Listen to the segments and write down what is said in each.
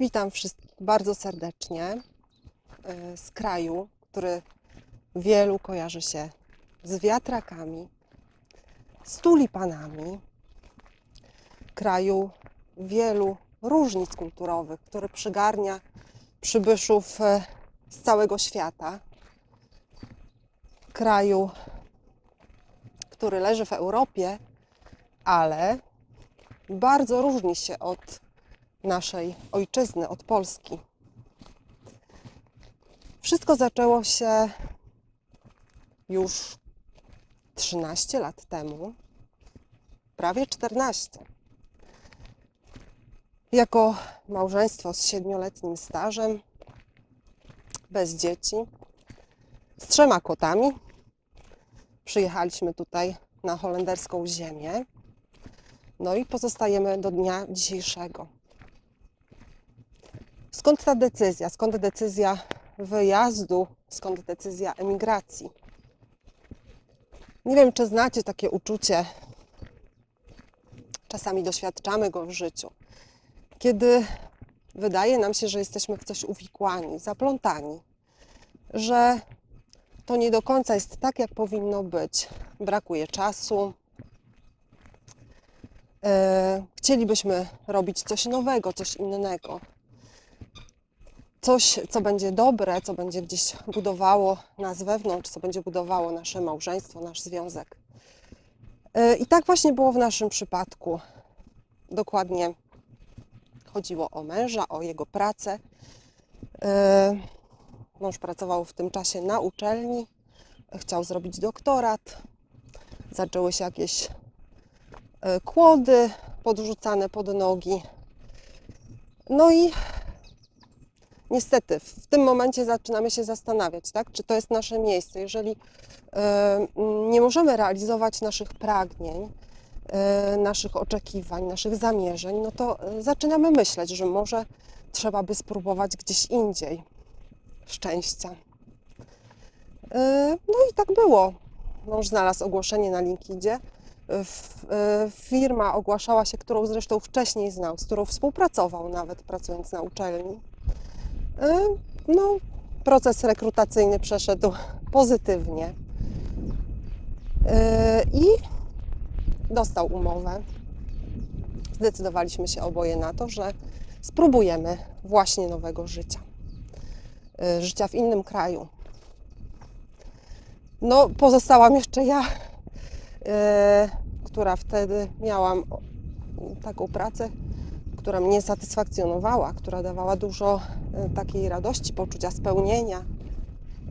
Witam wszystkich bardzo serdecznie e, z kraju, który wielu kojarzy się z wiatrakami, z tulipanami, kraju wielu różnic kulturowych, który przygarnia przybyszów e, z całego świata, kraju, który leży w Europie, ale bardzo różni się od naszej ojczyzny, od Polski. Wszystko zaczęło się już 13 lat temu, prawie 14. Jako małżeństwo z siedmioletnim stażem, bez dzieci, z trzema kotami, przyjechaliśmy tutaj na holenderską ziemię. No i pozostajemy do dnia dzisiejszego. Skąd ta decyzja? Skąd decyzja wyjazdu? Skąd decyzja emigracji? Nie wiem, czy znacie takie uczucie, czasami doświadczamy go w życiu, kiedy wydaje nam się, że jesteśmy w coś uwikłani, zaplątani, że to nie do końca jest tak, jak powinno być. Brakuje czasu. E, chcielibyśmy robić coś nowego, coś innego coś, co będzie dobre, co będzie gdzieś budowało nas wewnątrz, co będzie budowało nasze małżeństwo, nasz związek. E, I tak właśnie było w naszym przypadku. Dokładnie chodziło o męża, o jego pracę. E, Mąż pracował w tym czasie na uczelni, chciał zrobić doktorat. Zaczęły się jakieś e, kłody podrzucane pod nogi. No i niestety w tym momencie zaczynamy się zastanawiać, tak, czy to jest nasze miejsce. Jeżeli e, nie możemy realizować naszych pragnień, e, naszych oczekiwań, naszych zamierzeń, no to e, zaczynamy myśleć, że może trzeba by spróbować gdzieś indziej szczęścia. No i tak było. Mąż znalazł ogłoszenie na LinkedInie. Firma ogłaszała się, którą zresztą wcześniej znał, z którą współpracował nawet pracując na uczelni. E, No, proces rekrutacyjny przeszedł pozytywnie. E, I dostał umowę. Zdecydowaliśmy się oboje na to, że spróbujemy właśnie nowego życia. E, Życia w innym kraju. No, pozostałam jeszcze ja, która wtedy miałam taką pracę, która mnie satysfakcjonowała, która dawała dużo e, takiej radości, poczucia spełnienia.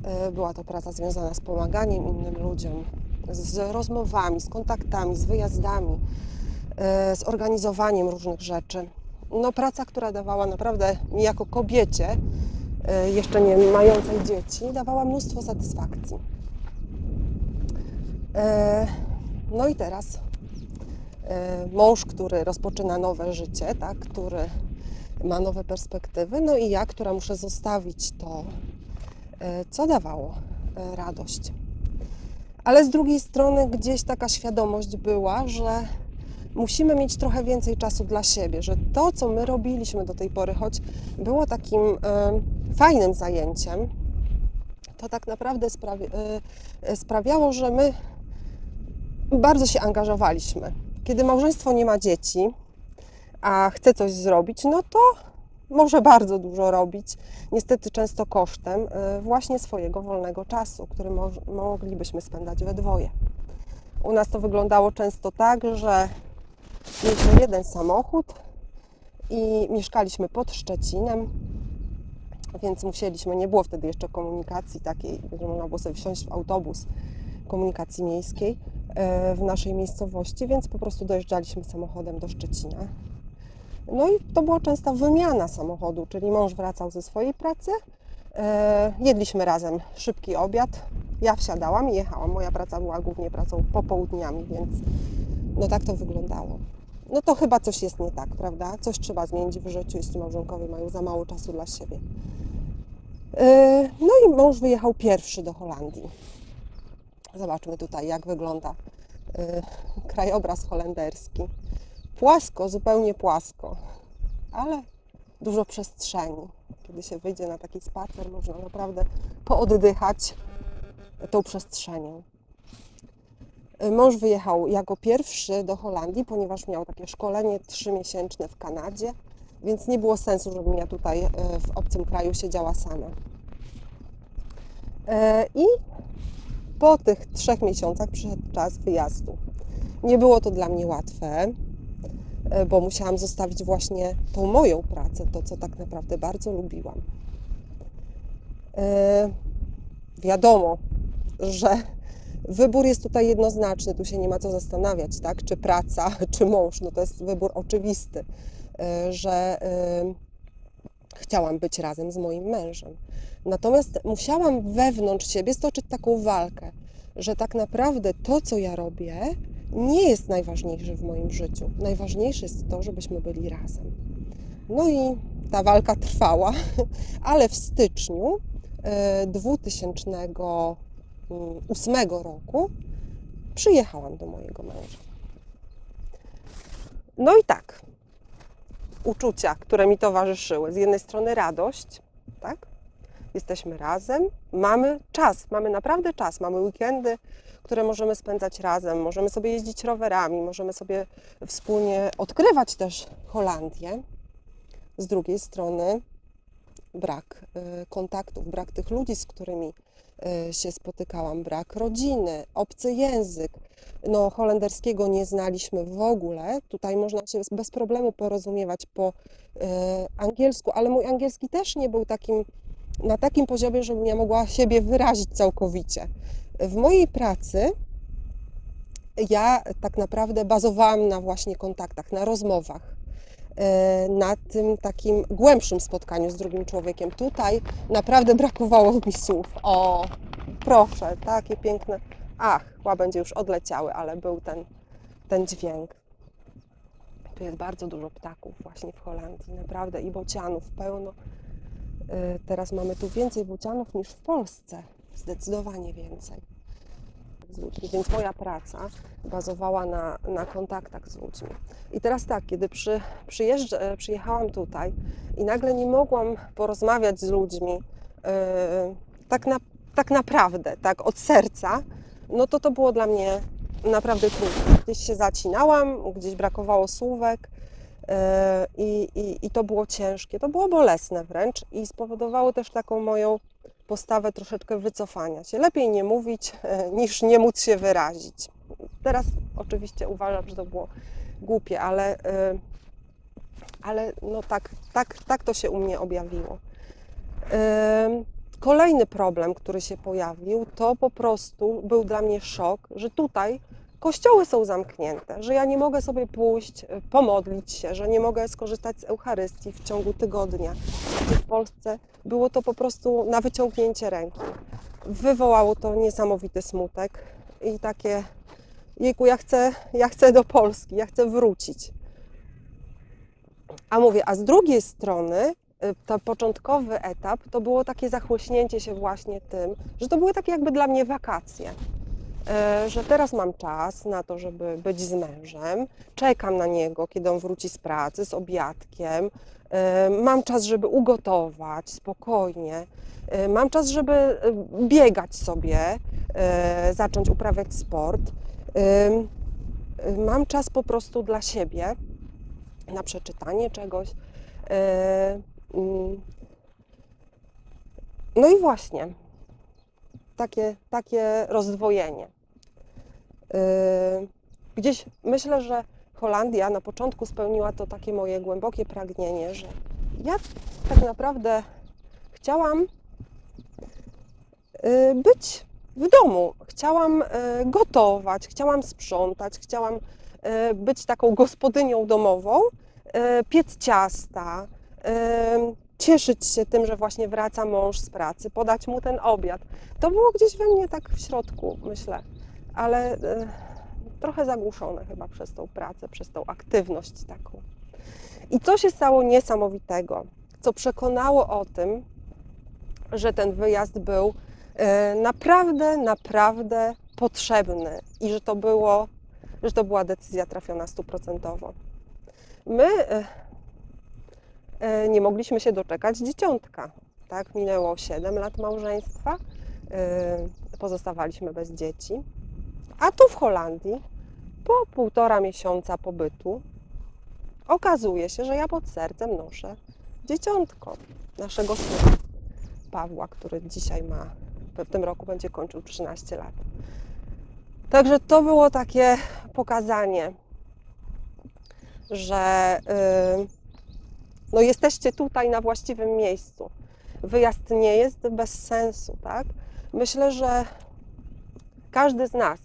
E, Była to praca związana z pomaganiem innym ludziom, z rozmowami, z kontaktami, z wyjazdami, e, z organizowaniem różnych rzeczy. No, praca, która dawała naprawdę mi jako kobiecie, jeszcze nie mającej dzieci, dawała mnóstwo satysfakcji. No i teraz mąż, który rozpoczyna nowe życie, tak, który ma nowe perspektywy, no i ja, która muszę zostawić to, e, co dawało e, radość. Ale z drugiej strony gdzieś taka świadomość była, że musimy mieć trochę więcej czasu dla siebie, że to, co my robiliśmy do tej pory, choć było takim e, fajnym zajęciem, to tak naprawdę sprawi, e, sprawiało, że my bardzo się angażowaliśmy. Kiedy małżeństwo nie ma dzieci, a chce coś zrobić, no to może bardzo dużo robić, niestety często kosztem y, właśnie swojego wolnego czasu, który mo- moglibyśmy spędzać we dwoje. U nas to wyglądało często tak, że mieliśmy jeden samochód i mieszkaliśmy pod Szczecinem, więc musieliśmy, nie było wtedy jeszcze komunikacji takiej, że można było sobie wsiąść w autobus komunikacji miejskiej w naszej miejscowości, więc po prostu dojeżdżaliśmy samochodem do Szczecina. No i to była częsta wymiana samochodu, czyli mąż wracał ze swojej pracy, e, jedliśmy razem szybki obiad, ja wsiadałam i jechałam. Moja praca była głównie pracą popołudniami, więc no tak to wyglądało. No to chyba coś jest nie tak, prawda? Coś trzeba zmienić w życiu, jeśli małżonkowie mają za mało czasu dla siebie. E, No i mąż wyjechał pierwszy do Holandii. Zobaczmy tutaj, jak wygląda y, krajobraz holenderski. Płasko, zupełnie płasko, ale dużo przestrzeni. Kiedy się wyjdzie na taki spacer, można naprawdę pooddychać tą przestrzenią. Y, Mąż wyjechał jako pierwszy do Holandii, ponieważ miał takie szkolenie trzymiesięczne w Kanadzie, więc nie było sensu, żebym ja tutaj y, w obcym kraju siedziała sama. I po tych trzech miesiącach przyszedł czas wyjazdu. Nie było to dla mnie łatwe, y, bo musiałam zostawić właśnie tą moją pracę, to co tak naprawdę bardzo lubiłam. Y, Wiadomo, że wybór jest tutaj jednoznaczny, tu się nie ma co zastanawiać, tak? Czy praca, czy mąż, no to jest wybór oczywisty, y, że chciałam być razem z moim mężem. Natomiast musiałam wewnątrz siebie stoczyć taką walkę, że tak naprawdę to, co ja robię, nie jest najważniejsze w moim życiu. Najważniejsze jest to, żebyśmy byli razem. No i ta walka trwała, ale w styczniu y, 2008 roku przyjechałam do mojego męża. No i tak, uczucia, które mi towarzyszyły. Z jednej strony radość, tak? Jesteśmy razem, mamy czas, mamy naprawdę czas, mamy weekendy, które możemy spędzać razem, możemy sobie jeździć rowerami, możemy sobie wspólnie odkrywać też Holandię. Z drugiej strony brak y, kontaktów, brak tych ludzi, z którymi y, się spotykałam, brak rodziny, obcy język. No, holenderskiego nie znaliśmy w ogóle. Tutaj można się bez problemu porozumiewać po y, angielsku, ale mój angielski też nie był takim, na takim poziomie, żebym ja mogła siebie wyrazić całkowicie. W mojej pracy ja tak naprawdę bazowałam na właśnie kontaktach, na rozmowach na tym takim głębszym spotkaniu z drugim człowiekiem. Tutaj naprawdę brakowało mi słów. O, proszę, takie piękne. Ach, łabędzie już odleciały, ale był ten, ten dźwięk. Tu jest bardzo dużo ptaków właśnie w Holandii, naprawdę i bocianów pełno. E, Teraz mamy tu więcej bocianów niż w Polsce, zdecydowanie więcej z ludźmi, więc moja praca bazowała na, na kontaktach z ludźmi. I teraz tak, kiedy przy, e, przyjechałam tutaj i nagle nie mogłam porozmawiać z ludźmi yy, tak, na, tak naprawdę, tak od serca, no to to było dla mnie naprawdę trudne. Gdzieś się zacinałam, gdzieś brakowało słówek. yy, I, i, I to było ciężkie, to było bolesne wręcz i spowodowało też taką moją postawę troszeczkę wycofania się. Lepiej nie mówić, e, niż nie móc się wyrazić. Teraz oczywiście uważam, że to było głupie, ale, e, ale no tak, tak, tak to się u mnie objawiło. E, Kolejny problem, który się pojawił, to po prostu był dla mnie szok, że tutaj kościoły są zamknięte, że ja nie mogę sobie pójść, e, pomodlić się, że nie mogę skorzystać z Eucharystii w ciągu tygodnia. W Polsce było to po prostu na wyciągnięcie ręki. Wywołało to niesamowity smutek i takie, jejku, ja chcę, ja chcę do Polski, ja chcę wrócić. A mówię, a z drugiej strony y, to początkowy etap to było takie zachłyśnięcie się właśnie tym, że to były takie jakby dla mnie wakacje. E, Że teraz mam czas na to, żeby być z mężem, czekam na niego, kiedy on wróci z pracy, z obiadkiem, E, mam czas, żeby ugotować spokojnie, E, mam czas, żeby biegać sobie, zacząć uprawiać sport. Mam czas po prostu dla siebie, na przeczytanie czegoś. Mm. No i właśnie, takie, takie rozdwojenie. E, Gdzieś myślę, że Holandia na początku spełniła to takie moje głębokie pragnienie, że ja tak naprawdę chciałam e, być w domu. Chciałam e, gotować, chciałam sprzątać, chciałam być taką gospodynią domową, piec ciasta, cieszyć się tym, że właśnie wraca mąż z pracy, podać mu ten obiad. To było gdzieś we mnie tak w środku, myślę, ale e, trochę zagłuszone chyba przez tą pracę, przez tą aktywność taką. I co się stało niesamowitego, co przekonało o tym, że ten wyjazd był e, naprawdę, naprawdę potrzebny i że to było, że to była decyzja trafiona stuprocentowo. My e, nie mogliśmy się doczekać dzieciątka. Tak, minęło 7 lat małżeństwa, pozostawaliśmy bez dzieci. A tu w Holandii, po półtora miesiąca pobytu, okazuje się, że ja pod sercem noszę dzieciątko naszego syna Pawła, który dzisiaj ma, w tym roku będzie kończył 13 lat. Także to było takie pokazanie, że yy, no jesteście tutaj na właściwym miejscu. Wyjazd nie jest bez sensu, tak? Myślę, że każdy z nas,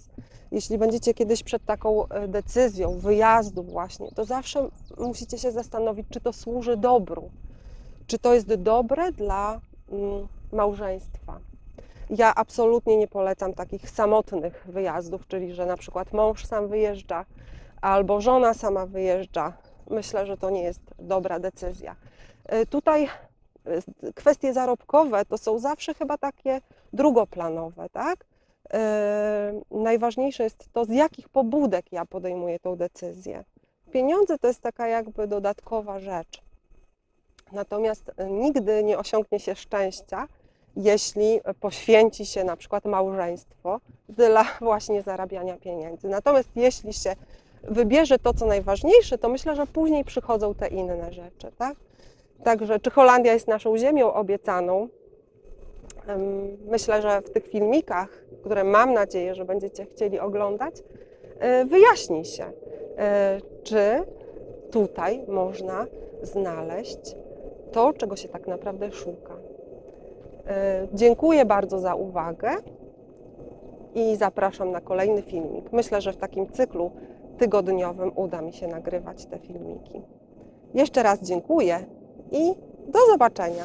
jeśli będziecie kiedyś przed taką e, decyzją wyjazdu właśnie, to zawsze musicie się zastanowić, czy to służy dobru, czy to jest dobre dla mm, małżeństwa. Ja absolutnie nie polecam takich samotnych wyjazdów, czyli że na przykład mąż sam wyjeżdża albo żona sama wyjeżdża. Myślę, że to nie jest dobra decyzja. E, Tutaj e, kwestie zarobkowe to są zawsze chyba takie drugoplanowe, tak? E, Najważniejsze jest to, z jakich pobudek ja podejmuję tą decyzję. Pieniądze to jest taka jakby dodatkowa rzecz. Natomiast e, nigdy nie osiągnie się szczęścia, jeśli poświęci się na przykład małżeństwo dla właśnie zarabiania pieniędzy. Natomiast jeśli się wybierze to, co najważniejsze, to myślę, że później przychodzą te inne rzeczy, tak? Także czy Holandia jest naszą ziemią obiecaną? Myślę, że w tych filmikach, które mam nadzieję, że będziecie chcieli oglądać, e, wyjaśni się, e, czy tutaj można znaleźć to, czego się tak naprawdę szuka. E, Dziękuję bardzo za uwagę i zapraszam na kolejny filmik. Myślę, że w takim cyklu tygodniowym uda mi się nagrywać te filmiki. Jeszcze raz dziękuję i do zobaczenia.